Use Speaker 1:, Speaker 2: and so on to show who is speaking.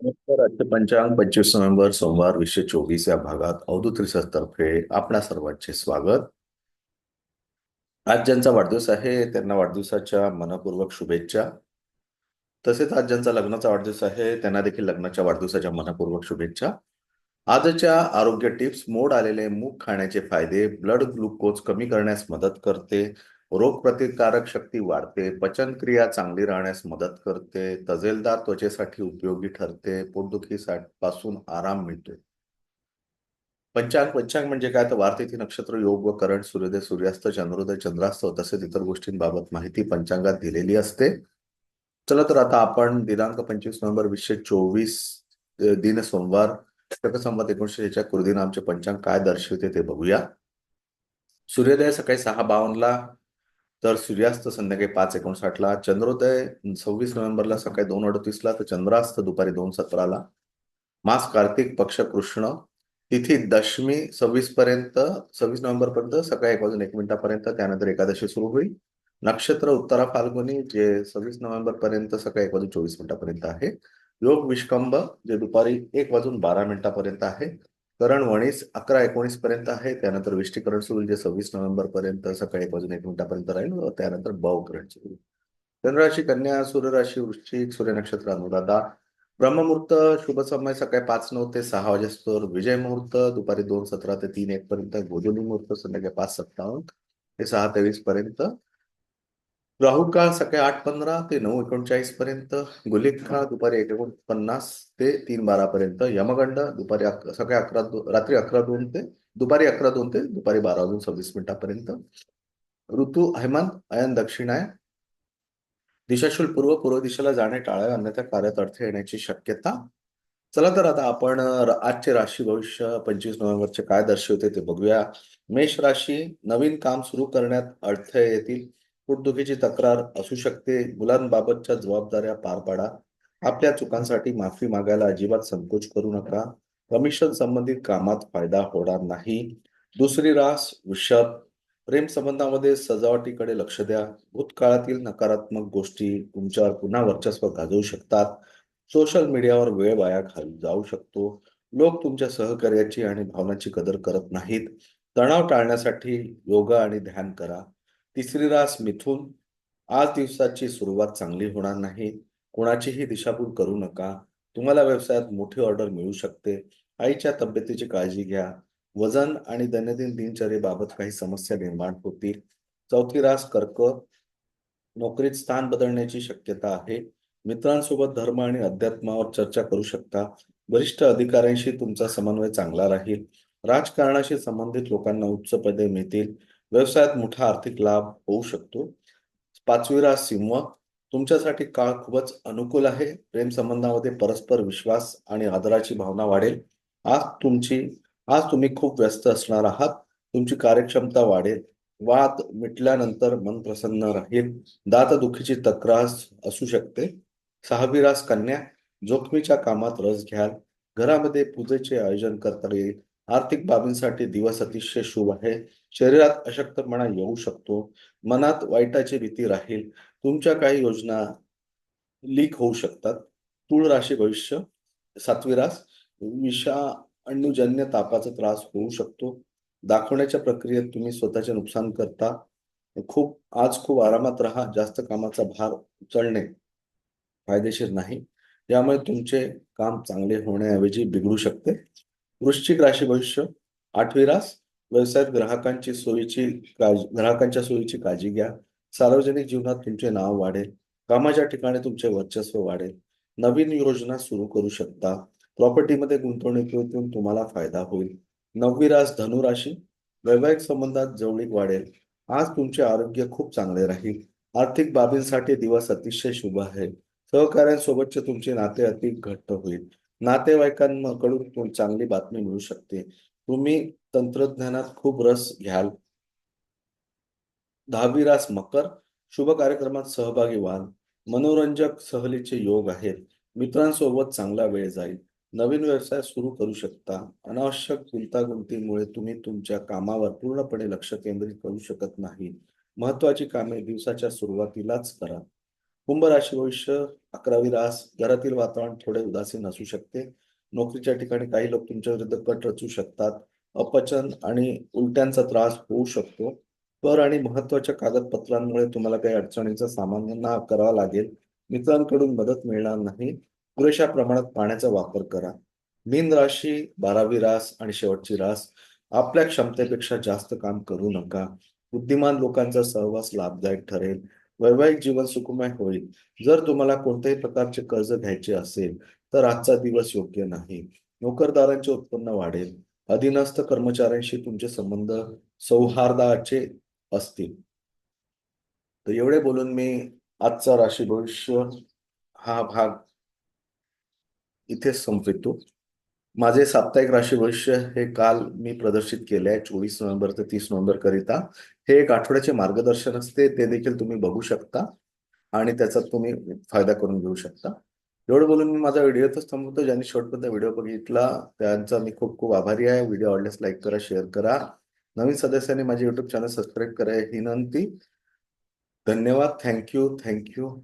Speaker 1: नमस्कार आजचे पंचांग पंचवीस नोव्हेंबर सोमवार वीसशे चोवीस या भागात अवधूत रिसर्च आपणा सर्वांचे स्वागत. आज ज्यांचा वाढदिवस आहे त्यांना वाढदिवसाच्या मनपूर्वक शुभेच्छा. तसेच आज ज्यांचा लग्नाचा वाढदिवस आहे त्यांना देखील लग्नाच्या वाढदिवसाच्या मनपूर्वक शुभेच्छा. आजच्या आरोग्य टिप्स मोड आलेले मूग खाण्याचे फायदे ब्लड ग्लुकोज कमी करण्यास मदत करते रोगप्रतिकारक शक्ती वाढते पचनक्रिया चांगली राहण्यास मदत करते तजेलदार त्वचेसाठी उपयोगी ठरते पोटदुखीसाठी पासून आराम मिळतो. पंचांग पंचांग म्हणजे काय? तर वारतिथी नक्षत्र योग व करण सूर्योदय सूर्यास्त चंद्रोदय चंद्रास्त तसेच इतर गोष्टींबाबत माहिती पंचांगात दिलेली असते. चला तर आता आपण दिनांक पंचवीस नोव्हेंबर वीसशे चोवीस दिन सोमवार संवत एकोणीशे कुर्दिन आमचे पंचांग काय दर्शवते ते बघूया. सूर्योदय सकाळी सहा बावन्नला तर सूर्यास्त संध्याकाळी पाच एकोणसाठला चंद्रोदय सव्वीस नोव्हेंबरला सकाळी दोन अडतीसला तर चंद्रास्त दुपारी दोन सतराला. मास कार्तिक पक्ष कृष्ण तिथी दशमी सव्वीस पर्यंत सव्वीस नोव्हेंबर पर्यंत सकाळी एक वाजून एक मिनिटापर्यंत त्यानंतर एकादशी सुरू होईल. नक्षत्र उत्तरा फाल्गुनी जे सव्वीस नोव्हेंबर पर्यंत सकाळी एक वाजून चोवीस मिनिटापर्यंत आहे. योग विष्कंभ जे दुपारी एक वाजून बारा मिनिटापर्यंत आहे. करण वणीस अकरा एकोणीस पर्यंत आहे. त्यानंतर विष्टीकरण सुरू जे सव्वीस नोव्हेंबर पर्यंत सकाळी पासून एक मिनिटापर्यंत राहील त्यानंतर भावकरण सुरू चंद्रराशी कन्या सूर्यराशी वृश्चिक सूर्य नक्षत्र अनुराधा. ब्रह्ममुहूर्त शुभ समय सकाळी पाच नऊ ते सहा वाजेस्तोर विजय मुहूर्त दुपारी दोन सतरा ते तीन एक पर्यंत गोधुली मुहूर्त संध्याकाळी पाच सत्तावन्न ते सहा तेवीस पर्यंत राहू काळ सकाळी आठ पंधरा ते नऊ एकोणचाळीस पर्यंत गुलिक काळ दुपारी एक एकोणपन्नास ते तीन बारा पर्यंत यमगंड दुपारी सकाळी अकरा रात्री अकरा दोन ते दुपारी अकरा दोन ते दुपारी बारा वाजून सव्वीस मिनिटापर्यंत. ऋतू हेमंत अयन दक्षिण आहे. दिशाशूल पूर्व पूर्व दिशेला जाणे टाळावे अन्यथा कार्यात अडथळे येण्याची शक्यता. चला तर आता आपण आजचे राशी भविष्य पंचवीस नोव्हेंबरचे काय दर्शवते ते बघूया. मेष राशी नवीन काम सुरू करण्यात अडथळे येतील. पोटदुखीची तक्रार असू शकते. मुलांबाबतच्या जबाबदाऱ्या पार पाडा. आपल्या चुकांसाठी माफी मागायला अजिबात संकोच करू नका. कमिशन संबंधित कामात फायदा होणार नाही. दुसरी रास वृषभ प्रेम संबंधामध्ये सजावटीकडे लक्ष द्या. भूतकाळातील नकारात्मक गोष्टी तुमच्यावर पुन्हा वर्चस्व गाजवू शकतात. सोशल मीडियावर वेळ वाया घालू जाऊ शकतो. लोक तुमच्या सहकार्याची आणि भावनाची कदर करत नाहीत. तणाव टाळण्यासाठी योगा आणि ध्यान करा. तिसरी रास मिथून. आज दिवसाची सुरुवात चांगली होणार नाही. कोणाचीही दिशाभूल करू नका. तुम्हाला व्यवसायात मोठी ऑर्डर मिळू शकते. आईच्या तब्येतीची काळजी घ्या. वजन आणि दैनंदिन दिनचर्येबाबत काही समस्या निर्माण होतील. चौथी रास कर्क. नोकरीत स्थान बदलण्याची शक्यता आहे. मित्रांसोबत धर्म आणि अध्यात्मावर चर्चा करू शकता. वरिष्ठ अधिकाऱ्यांशी तुमचा समन्वय चांगला राहील. राजकारणाशी संबंधित लोकांना उच्च पदे मिळतील. व्यवसायात मोठा आर्थिक लाभ होऊ शकतो. पाचवी रास सिंह तुमच्यासाठी काळ खूपच अनुकूल आहे. प्रेम संबंधामध्ये परस्पर विश्वास आणि आदराची भावना वाढेल. आज तुमची आज तुम्ही खूप व्यस्त असणार आहात. तुमची कार्यक्षमता वाढेल. वाद मिटल्यानंतर मन प्रसन्न राहील. दातदुखीची तक्रार असू शकते. सहावी रास कन्या जोखमीच्या कामात रस घ्याल. घरामध्ये पूजेचे आयोजन करता येईल. आर्थिक बाबींसाठी दिवस अतिशय शुभ आहे. शरीरात अशक्तपणा येऊ शकतो. मनात वाईटाची भीती राहील. तुमच्या काही योजना लीक होऊ शकतात. तुळ राशी भविष्य सातवी रास विषा अन्नजन्य तापाचा त्रास होऊ शकतो. दाखवण्याच्या प्रक्रियेत तुम्ही स्वतःचे नुकसान करता. खूप आज खूप आरामात राहा. जास्त कामाचा भार उचलणे फायदेशीर नाही. यामुळे तुमचे काम चांगले होण्याऐवजी बिघडू शकते. वृश्चिक राशी भविष्य आठवी रास व्यवसायात ग्राहकांची सोयीची ग्राहकांच्या सोयीची काळजी घ्या. सार्वजनिक जीवनात तुमचे नाव वाढेल. कामाच्या ठिकाणी तुमचे वर्चस्व वाढेल. नवीन योजना सुरू करू शकता. प्रॉपर्टीमध्ये गुंतवणुकीतून तुम्हाला फायदा होईल. नववी रास धनुराशी वैवाहिक संबंधात जवळीक वाढेल. आज तुमचे आरोग्य खूप चांगले राहील. आर्थिक बाबींसाठी दिवस अतिशय शुभ आहे. सहकार्यांसोबतचे तुमचे नाते अधिक घट्ट होईल. नातेवाईकांकडून चांगली बातमी मिळू शकते? तुम्ही तंत्रज्ञानात खूप रस घ्याल. दहावी रास मकर. शुभ कार्यक्रमात सहभागी व्हाल. मनोरंजक सहलीचे योग आहेत. मित्रांसोबत चांगला वेळ जाईल. नवीन व्यवसाय सुरू करू शकता. अनावश्यक गुंतागुंतीमुळे तुम्ही तुमच्या कामावर पूर्णपणे लक्ष केंद्रित करू शकत नाही. महत्वाची कामे दिवसाच्या सुरुवातीलाच करा. कुंभ राशी भविष्य अकरावी रास घरातील वातावरण थोडे उदासीन असू शकते. नोकरीच्या ठिकाणी काही लोक तुमच्या विरुद्ध कट रचू शकतात. अपचन आणि उलट्यांचा त्रास होऊ शकतो. कर आणि महत्त्वाच्या कागदपत्रांमुळे तुम्हाला काही अडचणीचा सामना करावा लागेल. मित्रांकडून मदत मिळणार नाही. पुरेशा प्रमाणात पाण्याचा वापर करा. मीन राशी बारावी रास आणि शेवटची रास आपल्या क्षमतेपेक्षा जास्त काम करू नका. बुद्धिमान लोकांचा सहवास लाभदायक ठरेल. वैवाहिक जीवन सुखमय होईल. जर तुम्हाला कोणत्याही प्रकारचे कर्ज घ्यायचे असेल तर आजचा दिवस योग्य नाही. नोकरदारांचे उत्पन्न वाढेल. अधीनस्थ कर्मचाऱ्यांशी तुमचे संबंध सौहार्दाचे असतील. तर एवढे बोलून मी आजचा राशी भविष्य हा भाग इथे संपवितो. माझे साप्ताहिक राशी भविष्य हे काल मी प्रदर्शित केले आहे चोवीस नोव्हेंबर ते तीस नोव्हेंबर करिता. हे एक आठवड्याचे मार्गदर्शन असते ते देखील तुम्ही बघू शकता आणि त्याचा तुम्ही फायदा करून घेऊ शकता. एवढं बोलून मी माझा व्हिडिओ तर थांबवतो. ज्यांनी शेवटपर्यंत व्हिडिओ बघितला त्यांचा मी खूप खूप आभारी आहे. व्हिडिओ आवडल्यास लाईक करा शेअर करा. नवीन सदस्यांनी माझे युट्यूब चॅनल सबस्क्राईब करा. ही विनंती. धन्यवाद. Thank you thank you